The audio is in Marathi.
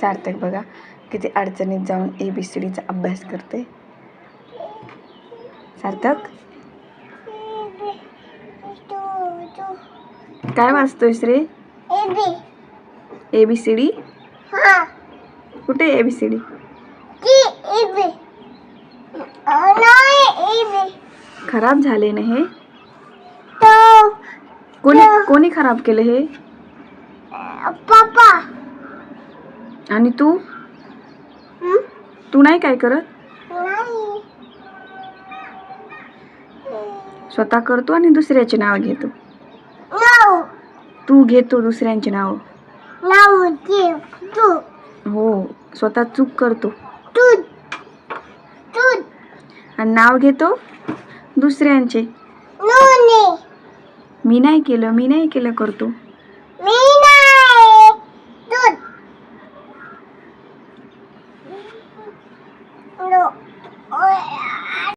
सार्थक बघा किती अडचणीत जाऊन ए बी सी डीचा अभ्यास करते सार्थक? काय वाचतोयस रे? ए बी सी डी कुठे ए बी सी डी खराब झाले ना हे? कोणी कोणी खराब केलं हे? पापा आणि तू? तू नाही काय करत? नाही. स्वतः करतो आणि दुसऱ्याचे नाव घेतो. तू घेतो दुसऱ्यांचे नाव. तू. हो स्वतः चूक करतो. आणि नाव घेतो दुसऱ्यांचे. मी नाही केलं मी नाही केलं करतो मी नाही तू नो